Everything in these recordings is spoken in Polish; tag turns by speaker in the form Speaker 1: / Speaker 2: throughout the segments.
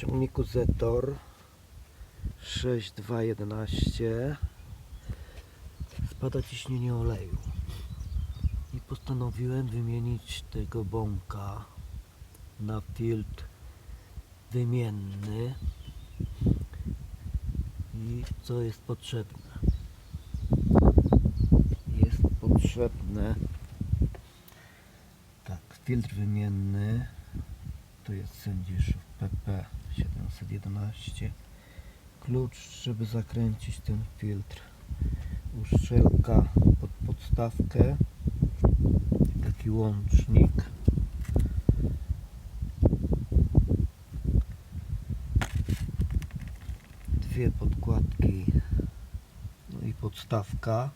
Speaker 1: ciągniku Zetor 6211 spada ciśnienie oleju. I postanowiłem wymienić tego bąka na filtr wymienny. I co jest potrzebne? Jest potrzebne tak filtr wymienny. To jest Sędziszów PP 711 klucz żeby zakręcić ten filtr. Uszczelka pod podstawkę. Taki łącznik. Dwie podkładki. No i podstawka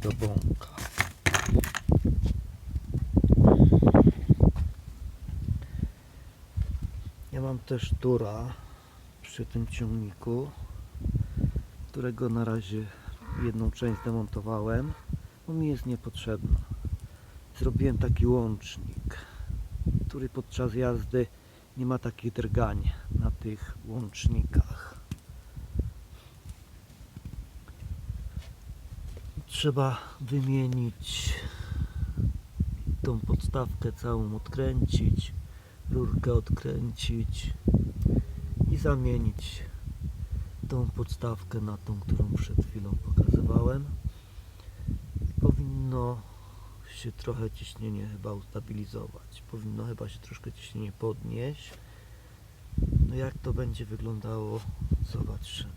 Speaker 1: do bąka. Ja mam też tura przy tym ciągniku którego na razie jedną część demontowałem bo mi jest niepotrzebna. Zrobiłem taki łącznik który podczas jazdy nie ma takich drgań na tych łącznikach trzeba wymienić tą podstawkę całą odkręcić rurkę odkręcić i zamienić tą podstawkę na tą, którą przed chwilą pokazywałem. Powinno się trochę ciśnienie chyba ustabilizować. Powinno chyba się troszkę ciśnienie podnieść. No jak to będzie wyglądało zobaczymy